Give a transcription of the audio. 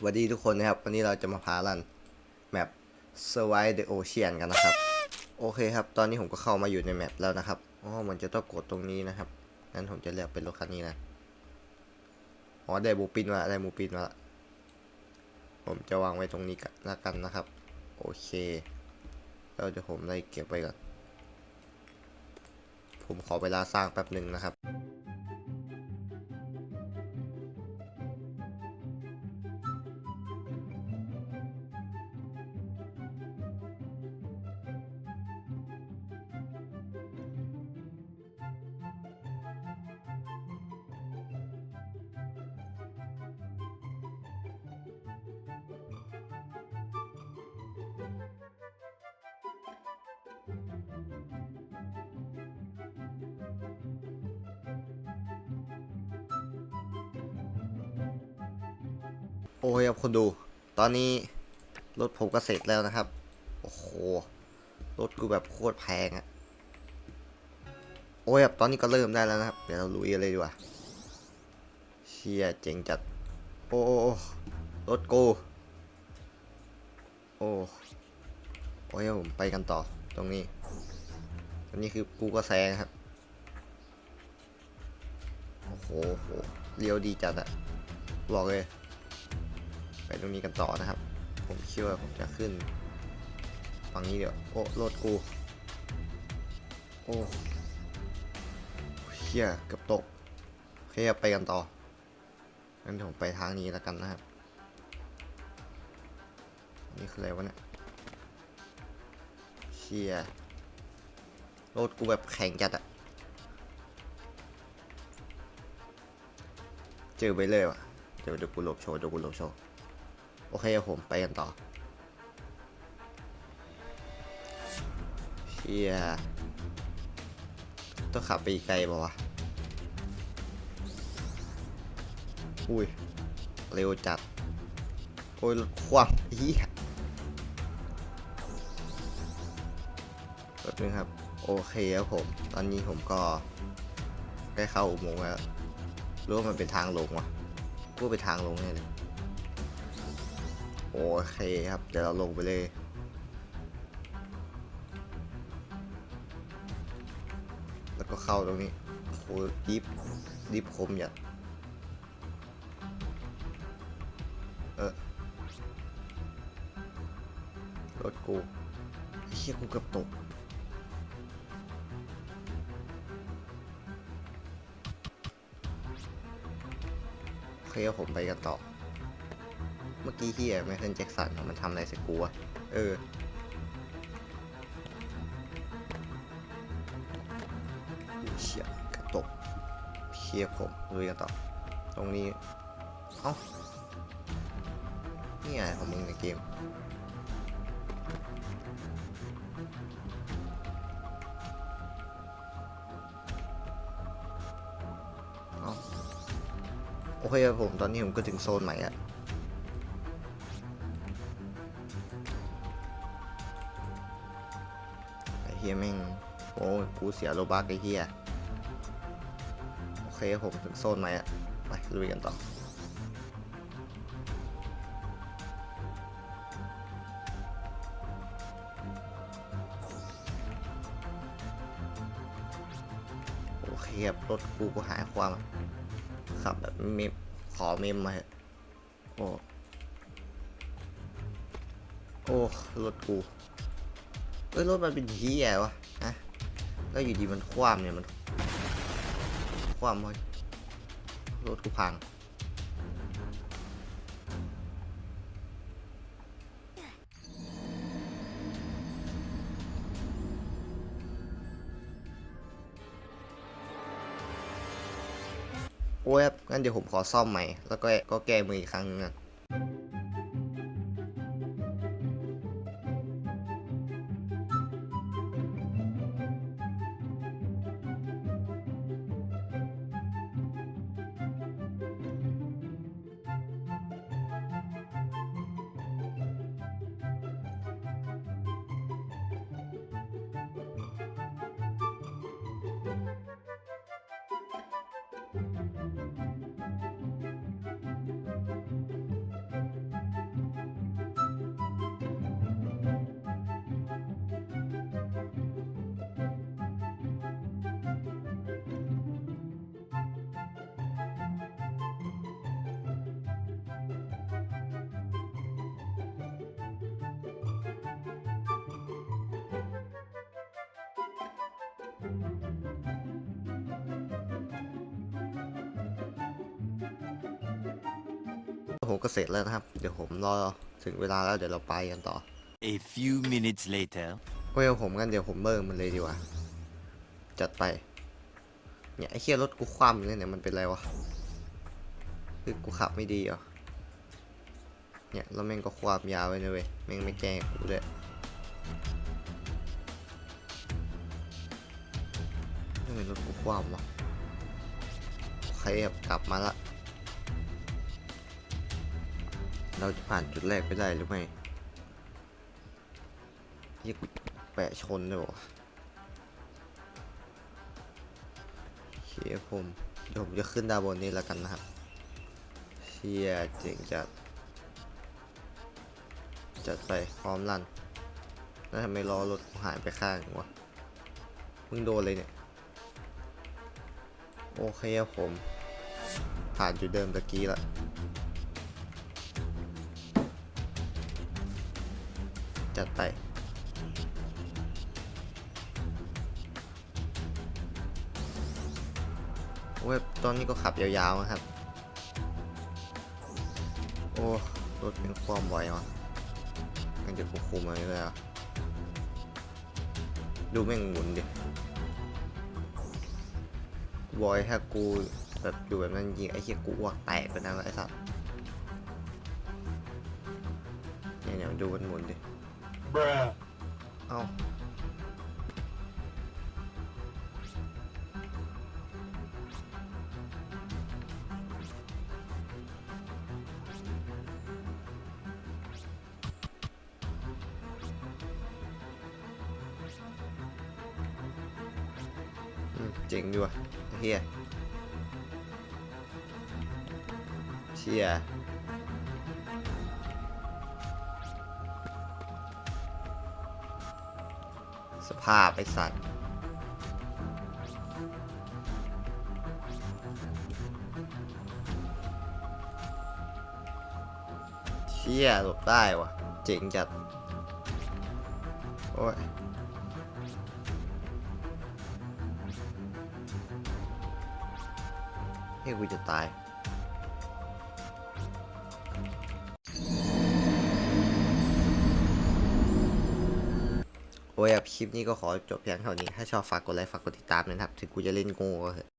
สวัสดีทุกคนนะครับ วันนี้เราจะมาพาลันแมป Survive the Ocean กันนะครับ โอเคครับ ตอนนี้ผมก็เข้ามาอยู่ในแมปแล้วนะครับอ๋อมันจะต้องกดตรงนี้นะครับงั้นผมจะเลือกเป็นรถคันนี้นะอ๋อได้บูปินมาได้บูปินมาละผมจะวางไว้ตรงนี้กันละกันนะครับ โอเคแล้วเดี๋ยวผมได้เก็บไว้ก่อนผมขอเวลาสร้างแป๊บหนึ่งนะครับ โอ้ยครับคนดู ตอนนี้รถผมก็เสร็จแล้วนะครับ โอ้โห รถกูแบบโคตรแพงอะโอ้ยครับตอนนี้ก็เริ่มได้แล้วนะครับ เดี๋ยวเราลุยกันเลยดีกว่า เชียเจ๋งจัด โอ้โอรถกูโอ้โอ้ยับผมไปกันต่อตรงนี้อันนี้คือกูก็แซงครับ โอ้โหเลี้ยวดีจัดอะบอกเลย ตรงนี้กันต่อนะครับ ผมคิดว่าผมจะขึ้นฝั่งนี้เดี๋ยวโอ้รถกูโอ้เฮียเกับตกโอเคครับไปกันต่องั้นผมไปทางนี้แล้วกันนะครับ นี่คืออะไรวะเนี่ยเชียรถกูแบบแข็งจัดอะเจอไปเลยว่ะเดี๋ยวเดี๋ยวกูหลบโชว์เดี๋ยวกูหลบโชว์ โอเคครับผมไปกันต่อเชียต้องขับไปไกลป่าวะ อุ้ย เร็วจัด โอ้ยคว่ำเฮียรถนึงครับ โอเคครับผม ตอนนี้ผมก็ใกล้เข้าอุโมงค์แล้วรู้ว่ามันเป็นทางลงว่ะกูว่าเป็นทางลงแน่เลย เคครับ เดี๋ยวเราลงไปเลย แล้วก็เข้าตรงนี้โอ้ดิฟดิฟคมอย่างเออรถกูเชี่ยกูเกือบตกโอเคผมไปกันต่อ มื่อกี้เฮียไมเคิลแจ็คสันมันทำอะไรส่กูวะเออเชี่ยกระตกเชียผมลุยกันต่อ ตรงนี้ เอ้านี่ไงของมึงในเกมเอ้าโอเคครับผม ตอนนี้ผมก็ถึงโซนใหม่อะ เฮียแม่งโอ้ยกูเสียโลบักไอ้เฮียโอเคผมถึงโซนใหม่อะไปลุยกันต่อโอเคครับรถกูก็หายความขับแบบเมมขอเมมมาเถอโอ้โอ้รถกู เอ้ยรถมันเป็นเฮียวะฮะแล้วอยู่ดีมันคว่ำเนี่ยมันคว่ำเลยรถกูพังโอ้ยงั้นเดี๋ยวผมขอซ่อมใหม่ แล้วก็ก็แก้มืออีกครั้งนึงนะ ผมก็เสร็จแล้วนะครับ เดี๋ยวผมรอถึงเวลาแล้วเดี๋ยวเราไปกันต่อ A few minutes later. โอ้ยผมกันเดี๋ยวผมเบิกมันเลยดีกว่า จัดไป เนี่ยไอ้เคียรถกูคว่ำเลยเนี่ยมันเป็นไรวะ คือกูขับไม่ดีเหรอ เนี่ยแล้วแม่งก็ความยาวไว้นะเว้ยแม่งไม่แจ้งกูด้วยทำไมรถกูคว่ำวะโอเคครับกลับมาละ เราจะผ่านจุดแรกไปได้หรือไม่ยี่กูแปะชนเลยวะโอเคผมเดี๋ยวผมจะขึ้นดาวบนนี้แล้วกันนะครับเชียเจ๋งจัด จัดไปพร้อมรัน แล้วทำไมล้อรถหายไปข้างวะมึงโดนเลยเนี่ย โอเคครับผม ผ่านจุดเดิมตะกี้ละ จัดไปเว็บตอนนี้ก็ขับยาวๆนะครับ โอ้ รถเป็นความไวว่ะงั้นเดี๋ยวกูคุมมาเลยอะ ดูแม่งหมุนดิบอยถ้ากูแบบอยู่แบบนั้นจริงไอ้เหี้ยกูอ้วกแตกไปนะไอ้สัสเนี่ยเนี่ยดูมันหมุนดิ Bruh. เอ้าอืมเาพไอสัตว์ เชี่ยหลบได้วะเจ๋งจัด โอ้ยให้กูจะตาย โอ้ยคลิปนี้ก็ขอจบเพียงเท่านี้ ถ้าชอบฝากกดไลค์ ฝากกดติดตามนะครับ ถึงกูจะเล่นโง่ก็เถอะ